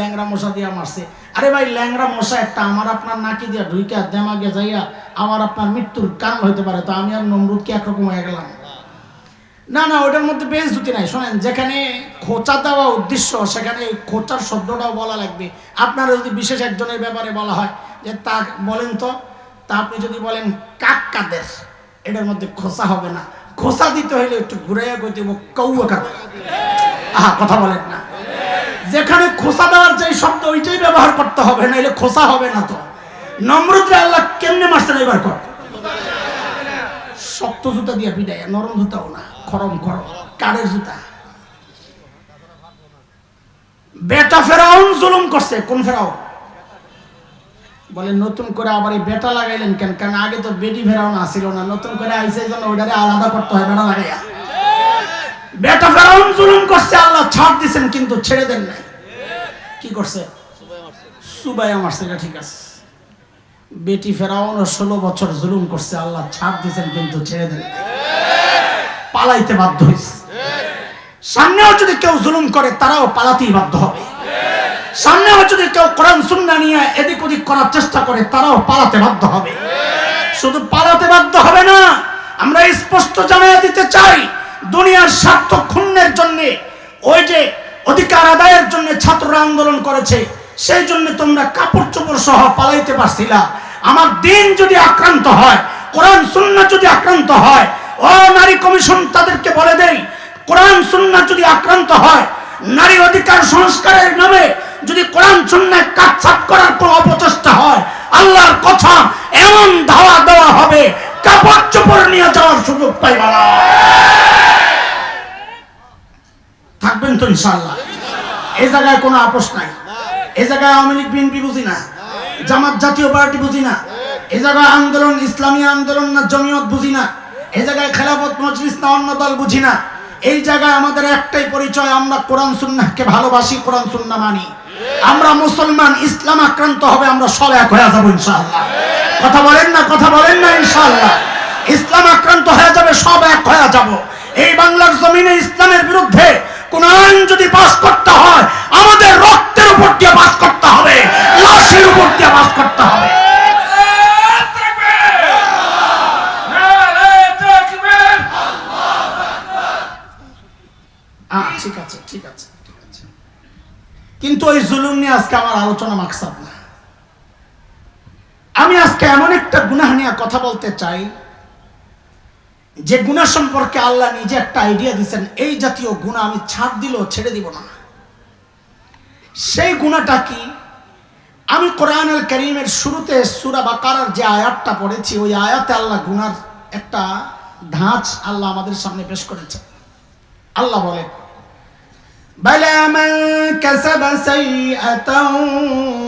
ল্যাংরা মশা দিয়া মারছে। আরে ভাই ল্যাংরা মশা একটা আমার আপনার নাকি দিয়া ঢুইকা দেমাগে যাইয়া আমার আপনার মৃত্যুর কারণ হইতে পারে, তো আমি আর নমরুদকে একরকম হয়ে গেলাম? না না ওটার মধ্যে বেশ জুতি নাই। শোনেন, যেখানে খোঁচা দেওয়া উদ্দেশ্য, সেখানে খোঁচার শব্দটাও বলা লাগবে। আপনারা যদি বিশেষ একজনের ব্যাপারে বলা হয়, যে তা বলেন তো, তা আপনি যদি বলেন কাক কাদের এটার মধ্যে খোসা হবে না। খোসা দিতে হলে একটু ঘুরে কইতে কৌয়া কাক আহা, কথা বলেন না। যেখানে খোসা দেওয়ার যে শব্দ, ওইটাই ব্যবহার করতে হবে, নাইলে খোসা হবে না তো। নমরুদরে আল্লাহ কেমনে মারছেন এবার কর। শক্ত জুতা দিয়ে পিটাই নরম জুতাও না, খরম খরম কাঠের জুতা। বেটা ফেরাউন জুলুম করছে, কোন ফেরাউন? বলে, নতুন করে আবার এই বেটা লাগাইলেন কেন? কারণ আগে তো বেটি ফেরাউন আসিল না, নতুন করে আইসে জন্য ওইটারে আলাদা করতে হয়, বেটা লাগাইয়া। বেটা ফেরাউন জুলুম করছে, আল্লাহ ছাড় দিছেন, কিন্তু ছেড়ে দেন নাই। কি করছে? সুবাইয়া মারছে, এটা ঠিক আছে। বেটি ফেরাউন ষোলো বছর জুলুম করছে, আল্লাহ ছাড় দিছেন, কিন্তু ছেড়ে দেন পালাইতে বাধ্য হয়েছে সামনেও যদি কেউ জুলুম করে, তারাও পালাতেই বাধ্য হবে। সামনেও যদি কেউ কোরআন, সুন্না নিয়ে এদিক ওদিক করার চেষ্টা করে, তারাও পালাতে বাধ্য হবে। শুধু পালাতে বাধ্য হবে না, আমরা স্পষ্ট জানিয়ে দিতে চাই দুনিয়ার স্বার্থ ক্ষুণ্ণের জন্য, ওই যে অধিকার আদায়ের জন্য ছাত্ররা আন্দোলন করেছে, সেই জন্য তোমরা কাপড় চোপড় সহ পালাইতে পারছিলা। আমার দিন যদি আক্রান্ত হয়, কোরআন সুন্না যদি আক্রান্ত হয়, ও নারী কমিশন তাদেরকে বলে দেই, কোরআন সুন্না যদি আক্রান্ত হয়, নারী অধিকার সংস্কারের নামে যদি কোরআন সুন্নায় কাটছাট করার কোনো অপচেষ্টা হয়, আল্লাহর কথা এমন ধাওয়া দেওয়া হবে, কাপড় চোপড় নিয়ে যাওয়ার সুযোগ পাইবা না। তো ইনশাআল্লাহ। এই জায়গায় কোনো আপোষ নাই। এই জায়গায় আওয়ামী লীগ, বিএনপি বুঝি না। জামাত জাতীয় পার্টি বুঝি না। এই জায়গায় আন্দোলন, ইসলামী আন্দোলন না জমিয়ত বুঝি না। এই জায়গায় খেলাফত, মজলিস না অন্য দল বুঝি না। এই জায়গায় আমাদের একটাই পরিচয়, আমরা কোরআন, সুন্নাহকে ভালোবাসি, কোরআন, সুন্নাহ মানি। আমরা মুসলমান, ইসলাম আক্রান্ত হবে, আমরা সব এক হয়ে যাব ইনশাআল্লাহ। কথা বলেন না, কথা বলেন না ইনশাআল্লাহ। ইসলাম আক্রান্ত হয়ে যাবে, সব এক হয়ে যাব। এই বাংলার জমিনে ইসলামের বিরুদ্ধে কোন আইন যদি পাস করতে হয়, আমাদের রক্তের উপর দিয়ে পাস করতে হবে, লাশের উপর দিয়ে পাস করতে হবে। ঠিক আছে ঠিক আছে ঠিক আছে। কিন্তু ওই জুলুম নিয়ে আজকে আমার আলোচনা মাকসাদ না। আমি আজকে এমন একটা গুনাহ নিয়ে কথা বলতে চাই যে গুনাহ সম্পর্কে আল্লাহ নিজে একটা আইডিয়া দিচ্ছেন এই জাতীয় গুণা আমি ছাড় দিলেও ছেড়ে দিব না সেই গুণাটা কি আমি কোরআন আল করিমের শুরুতে সুরা বাকারার যে আয়াতটা পড়েছি ওই আয়াতে আল্লাহ গুনার একটা ধাঁচ আল্লাহ আমাদের সামনে পেশ করেছে আল্লাহ বলে بلى من كسب سيئة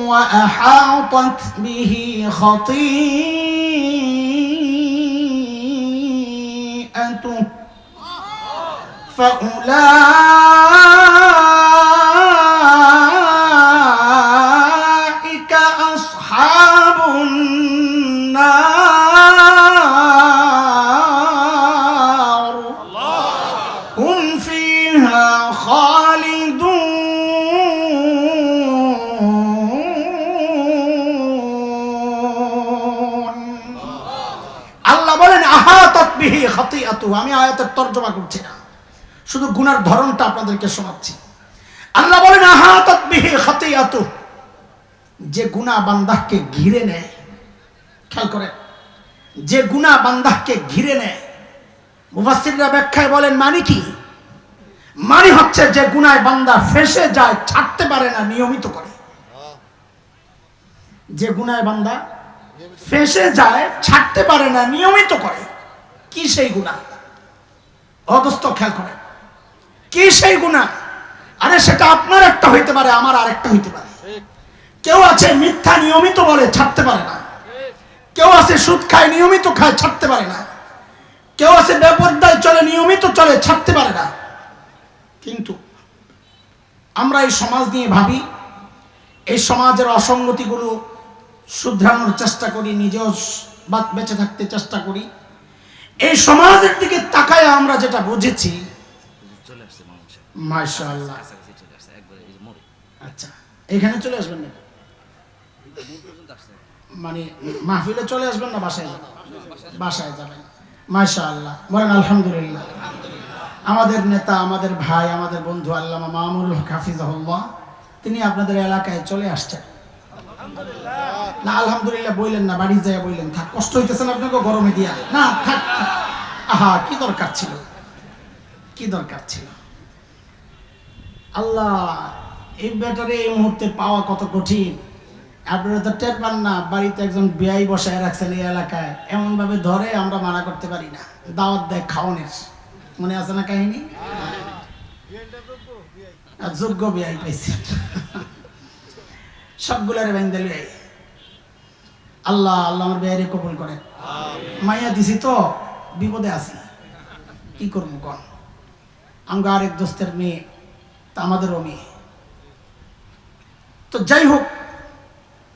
وأحاطت به فأولئك বিহি খাতিয়াতু আমি আয়াতের তর্জমা করছি না। শুধু গুনার ধরনটা আপনাদেরকে শোনাচ্ছি। আল্লাহ বলেন আহাতাত বিহি খাতিয়াতু যে গুনাহ বান্দাহকে ঘিরে নেয় খেয়াল করে যে গুনাহ বান্দাহকে ঘিরে নেয় মুফাসসিররা ব্যাখ্যায় বলেন মানে কি? মানে হচ্ছে যে গুনায় বান্দা ফেসে যায় ছাড়তে পারে না নিয়মিত করে। যে গুনায় বান্দা ফেসে যায় ছাড়তে পারে না নিয়মিত করে। কি সেই গুণা? অদস্ত খেয়াল করে কি সেই গুণা? আরে সেটা আপনার একটা হইতে পারে, আমার আরেকটা হইতে পারে। কেউ আছে মিথ্যা নিয়মিত বলে, ছাড়তে পারে না। কেউ আছে সুদ খায়, নিয়মিত খায়, ছাড়তে পারে না। কেউ আছে বেপরদায় চলে, নিয়মিত চলে, ছাড়তে পারে না। কিন্তু আমরা এই সমাজ নিয়ে ভাবি, এই সমাজের অসঙ্গতিগুলো শুধরানোর চেষ্টা করি, নিজেও বেঁচে থাকতে চেষ্টা করি। এই সমাজের দিকে তাকায় আমরা যেটা বুঝেছি মাশাআল্লাহ। যে মোড়ে আচ্ছা এখানে চলে আসবেন না মানে মাহফিলে চলে আসবেন না বাসায়? যাবেন বাসায় যাবেন। মাশা আল্লাহ বলেন আলহামদুলিল্লাহ। আমাদের নেতা আমাদের ভাই আমাদের বন্ধু আল্লামা মামুল হাফিজাহুল্লাহ তিনি আপনাদের এলাকায় চলে আসছেন। না আলহামদুলিল্লাহ বললেন না বাড়ি যায় বললেন থাক কষ্ট হইতেছেন আপনাকে গরমে দিয়া। না থাক। আহা কি দরকার ছিল? কি দরকার ছিল? আল্লাহ এই ব্যাটারে এই মুহূর্তে পাওয়া কত কঠিন। আপনারা তো টের পান না বাড়িতে একজন বেয়াই বসায় রাখছেন এই এলাকায়। এমন ভাবে ধরে আমরা মানা করতে পারি না। দাওয়াত দেয় খাওয়ানের মনে আছে না কাহিনী? আর যোগ্য বেয়াই পাইছে। সবগুলারে ব্যাংক দিলে। আল্লাহ আল্লাহ আমার বেয়ারে কবুল করে। মাইয়া দিছি তো বিপদে আছি। কি করব কন? আমগো আরেক দোস্তের মেয়ে তা আমাদেরও মেয়ে। তো যাই হোক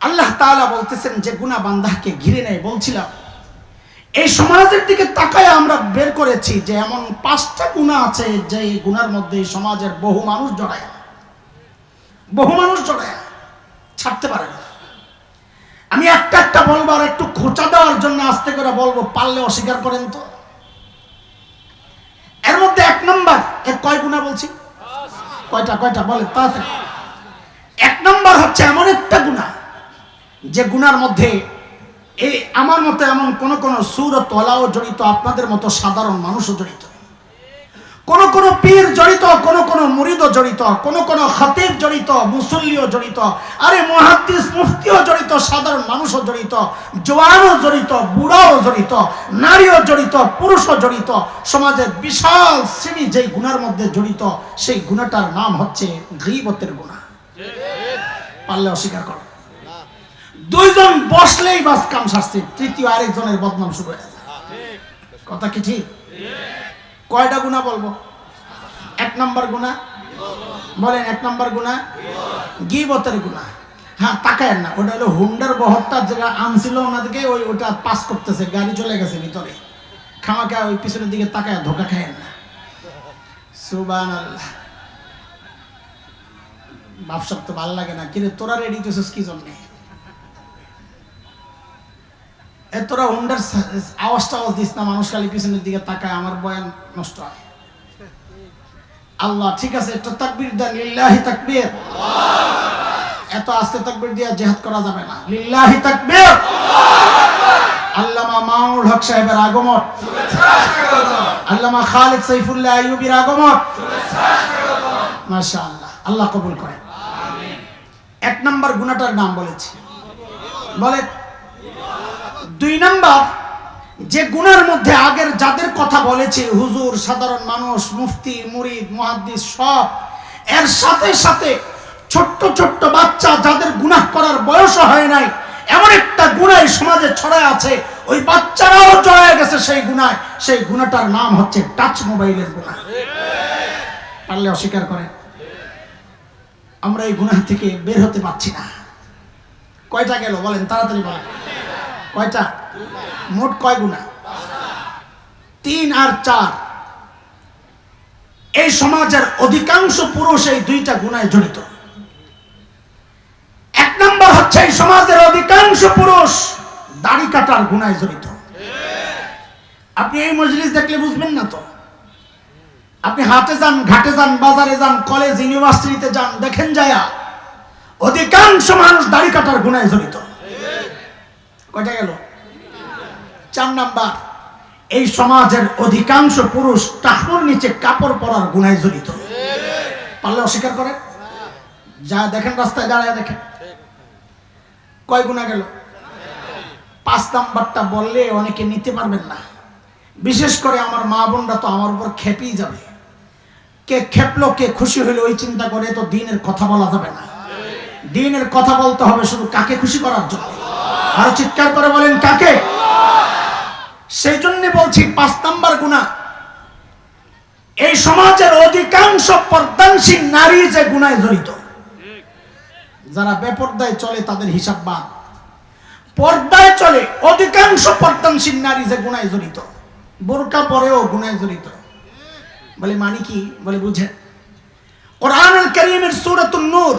আল্লাহ তাআলা বলতেছেন যে গুণা বান্দাকে ঘিরে নেয়। বলছিলাম এই সমাজের দিকে তাকায় আমরা বের করেছি যে এমন পাঁচটা গুণা আছে যে গুণার মধ্যে সমাজের বহু মানুষ জড়ায়। বহু মানুষ জড়ায়। ছাড়তে পারে না। আমি একটা একটা বলব আর একটু খোঁচা দেওয়ার জন্য আস্তে করে বলব, পারলে অস্বীকার করেন তো। এর মধ্যে এক নম্বর, এর কয় গুণা বলছি? কয়টা কয়টা বলে? তাড়াতাড়ি। এক নম্বর হচ্ছে এমন একটা গুণা, যে গুনার মধ্যে এই আমার মতো এমন কোন কোন সুর ও তলাও জড়িত, আপনাদের মতো সাধারণ মানুষও জড়িত। কোন কোন পীর জড়িত, কোন কোন মুরিদও জড়িত, কোন কোন খতিব জড়িত, মুসল্লিও জড়িত, আরে মহাদ্দিস মুফতিও জড়িত, সাধারণ মানুষও জড়িত জোয়ানও জড়িত, বুড়াও জড়িত, নারীও জড়িত, পুরুষও জড়িত, সমাজের বিশাল শ্রেণি যেই গুণার মধ্যে জড়িত, সেই গুণাটার নাম হচ্ছে গিবতের গুণা পারলে অস্বীকার করো। দুইজন বসলেই বাস কাম শাস্তি তৃতীয় আরেকজনের বদনাম শুরু হয়ে যায়। কথা কি ঠিক? কয়টা গুণা বলব? এক নম্বর গুণা? বলেন, এক নম্বর গুণা? গিবতের গুণা। হ্যাঁ তাকায়েন না, ওটা হলো হুন্ডার বহরটা যেটা আনছিল ওনাদেরকে, ওই ওটা পাস করতেছে, গাড়ি চলে গেছে ভিতরে। খামাকা ওই পিছনের দিকে তাকায় ধোকা খায়েন না। সুবান আল্লাহ বাপসাপ তো ভালো লাগে না। কিরে, তোরা রেডি করছিস কি জন্যে? এ তোরা হুন্ডার আওয়াজ টাওয়াজ দিস না, মানুষ খালি পিছনের দিকে তাকায়, আমার বয়ান নষ্ট হয়। আল্লাহ, ঠিক আছে, একটা তাকবীর দেন, লিল্লাহি তাকবীর। এত আস্তে তাকবীর দিয়ে জেহাদ করা যাবে না। লিল্লাহি তাকবীর। আল্লামা মামুল হক সাহেবের আগমন। আল্লামা খালিদ সাইফুল্লাহ আইয়ুবির আগমন। মাশাআল্লাহ, আল্লাহ কবুল করেন। এক নাম্বার গুণাটার নাম বলেছি। বলে দুই নাম্বার, যে গুণার মধ্যে আগের যাদের কথা বলেছে, হুজুর, সাধারণ মানুষ, মুফতি, মুরিদ, মুহাদ্দিস সব, এর সাথে সাথে ছোট্ট ছোট্ট বাচ্চা যাদের গুনাহ করার বয়স হয় নাই, এমন একটা গুণাই সমাজে ছড়ায় আছে, ওই বাচ্চারাও জড়ায় গেছে সেই গুণায় সেই গুণাটার নাম হচ্ছে টাচ মোবাইলের গুণা পারলে অস্বীকার করে আমরা এই গুনাহ থেকে বের হতে পারছি না। কয়টা গেল বলেন, তাড়াতাড়ি বলেন। কয়টা? মোট কয় গুণা? তিন আর চার। এই সমাজের অধিকাংশ পুরুষ এই দুইটা গুণায় জড়িত। এক নম্বর হচ্ছে এই সমাজের অধিকাংশ পুরুষ দাড়ি কাটার গুণায় জড়িত। আপনি এই মজলিস দেখলে বুঝবেন না তো। আপনি হাটে যান, ঘাটে যান, বাজারে যান কলেজ ইউনিভার্সিটিতে যান, দেখেন যায়া, অধিকাংশ মানুষ দাড়ি কাটার গুণায় জড়িত। কয়টা গেল? চার নাম্বার। এই সমাজের অধিকাংশ পুরুষ টাকুর নিচে কাপড় পরার গুণায় জড়িত। পারলে অস্বীকার করে যা দেখেন রাস্তায় দাঁড়ায় দেখেন। কয় গুণা গেল? পাঁচ নাম্বারটা বললে অনেকে নিতে পারবেন না। বিশেষ করে আমার মা বোনরা তো আমার উপর খেপেই যাবে। কে খেপলো, কে খুশি হইল, ওই চিন্তা করে তো দিনের কথা বলা যাবে না। দিনের কথা বলতে হবে শুধু কাকে খুশি করার জন্য। আর চিৎকার করে বলেন কাকে? সেই জন্য বলছি পাঁচ নাম্বার গুণা এই সমাজের অধিকাংশ পর্দানশীল নারী যে গুণায় জড়িত যারা বেপর্দায় চলে তাদের হিসাব বাদ। পর্দায় চলে অধিকাংশ পর্দানশীল নারী যে গুণায় জড়িত বোরকা পরেও গুণায় জড়িত। বলে মানে কি? বলে বুঝে কোরআনুল করিমের সূরাতুন নূর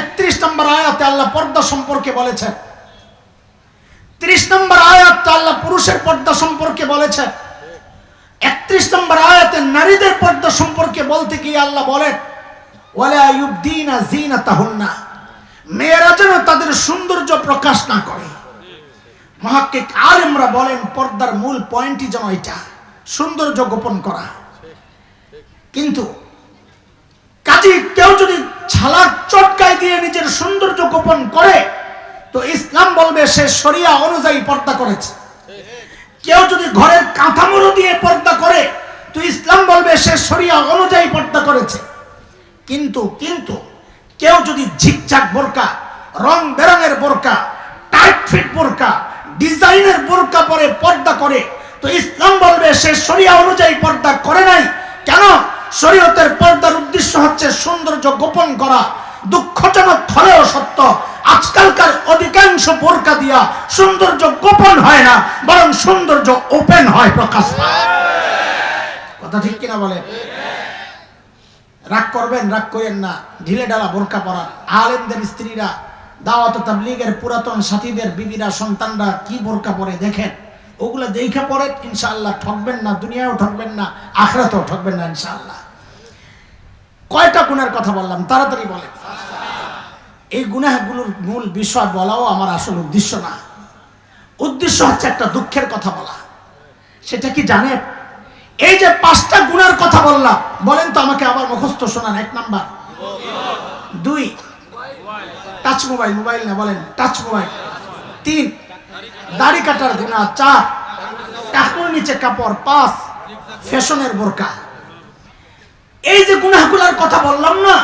একত্রিশ নম্বর আয়াতে আল্লাহ পর্দা সম্পর্কে ত্রিশ নম্বর আয়াত আল্লাহ পুরুষের পর্দা সম্পর্কে একত্রিশ নম্বর আয়াতে নারীদের পর্দা সম্পর্কে বলতে গিয়ে আল্লাহ বলেন মেয়েরা যেন তাদের সৌন্দর্য প্রকাশ না করে। মহাক্কিক আলেমরা বলেন, পর্দার মূল পয়েন্টই যেন এটা, সৌন্দর্য গোপন করা। কিন্তু কাজী কেউ যদি দিয়ে নিজের সৌন্দর্য গোপন করে, তো ইসলাম বলবে সে শরিয়া অনুযায়ী পর্দা করেছে। কেউ যদি ঘরের কাঁথামুড়ো দিয়ে পর্দা করে, তো ইসলাম বলবে সে শরিয়া অনুযায়ী পর্দা করেছে। কিন্তু কিন্তু কেউ যদি ঝিকঝাক বোরকা, রং বেরঙের বোরকা, টাইট ফিট বোরকা, ডিজাইনের বোরকা পরে পর্দা করে, তো ইসলাম বলবে সে শরিয়া অনুযায়ী পর্দা করে নাই। কেন? শরীয়তের পর্দার উদ্দেশ্য হচ্ছে সৌন্দর্য গোপন করা দুঃখজনক হলেও সত্য, আজকালকার অধিকাংশ বোরকা দিয়া সৌন্দর্য গোপন হয় না, বরং সৌন্দর্য ওপেন হয় প্রকাশ কথা ঠিক কিনা বলে? রাগ করবেন, রাগ করেন না। ঢিলে ডালা বোরকা পরা। আলেমদের স্ত্রীরা, দাওয়াত তাবলিগের পুরাতন সাথীদের বিবিরা, সন্তানরা কি বোরকা পরে দেখেন? ওগুলো দেখা পরে ইনশাআল্লাহ ঠকবেন না দুনিয়াও ঠকবেন না, আখরাতেও ঠকবেন না ইনশাআল্লাহ। কয়টা গুণের কথা বললাম? তাড়াতাড়ি বলেন। এই গুনাহগুলোর মূল বিষয় বলাও আমার আসল উদ্দেশ্য না। উদ্দেশ্য হচ্ছে একটা দুঃখের কথা বলা। সেটা কি জানেন? এই যে পাঁচটা গুণের কথা বললাম, বলেন তো আমাকে আবার মুখস্থ শোনান, এক নাম্বার। দুই টাচ মোবাইল মোবাইল না, বলেন টাচ মোবাইল তিন, দাড়ি কাটার গুণা চার টাকুর নিচে কাপড়। পাঁচ, ফ্যাশনের বোরকা। এই যে গুনাহগুলার কথা বললাম না